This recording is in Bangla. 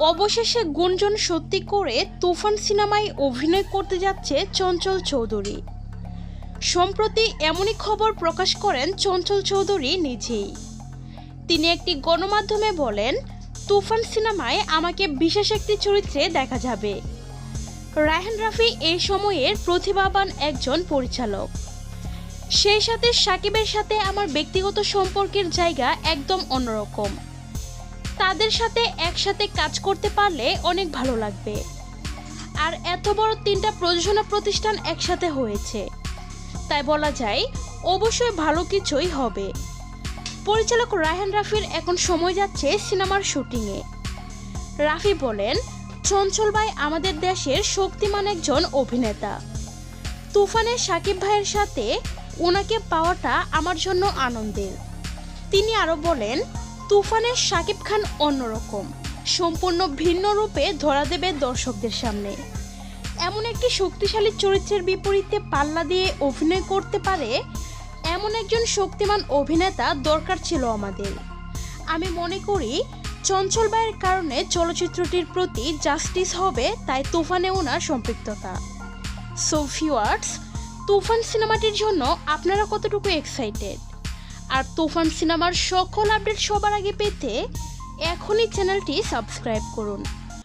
অবশেষে গুঞ্জন সত্যি করে তুফান সিনেমায় অভিনয় করতে যাচ্ছে চঞ্চল চৌধুরী। সম্প্রতি এমনই খবর প্রকাশ করেন চঞ্চল চৌধুরী নিজেই। তিনি একটি গণমাধ্যমে বলেন, তুফান সিনেমায় আমাকে বিশেষ একটি চরিত্রে দেখা যাবে। রায়হান রাফি এই সময়ের প্রতিভাবান একজন পরিচালক। সেই সাথে সাকিবের সাথে আমার ব্যক্তিগত সম্পর্কের জায়গা একদম অন্যরকম। তাদের সাথে একসাথে কাজ করতে পারলে অনেক ভালো লাগবে। আর এত বড় তিনটা প্রযোজনা প্রতিষ্ঠান একসাথে হয়েছে। তাই বলা যায়, অবশ্যই ভালো কিছুই হবে। পরিচালক রায়হান রাফির এখন সময় যাচ্ছে সিনেমার শুটিংয়ে। রাফি বলেন, চঞ্চল ভাই আমাদের দেশের শক্তিমান একজন অভিনেতা। তুফানের সাকিব ভাইয়ের সাথে ওনাকে পাওয়াটা আমার জন্য আনন্দের। তিনি আরও বলেন তুফানের সাকিব খান অন্যরকম। সম্পূর্ণ ভিন্ন রূপে ধরা দেবে দর্শকদের সামনে। এমন একটি শক্তিশালী চরিত্রের বিপরীতে পাল্লা দিয়ে অভিনয় করতে পারে এমন একজন শক্তিমান অভিনেতা দরকার ছিল আমাদের। আমি মনে করি, চঞ্চল ভাইয়ের কারণে চলচ্চিত্রটির প্রতি জাস্টিস হবে তাই তুফানে ওনার সম্পৃক্ততা। সো ভিউয়ার্স তুফান সিনেমাটির জন্য আপনারা কতটুকু এক্সাইটেড আর তুফান সিনেমার সকল আপডেট সবার আগে পেতে এখনই চ্যানেলটি সাবস্ক্রাইব করুন।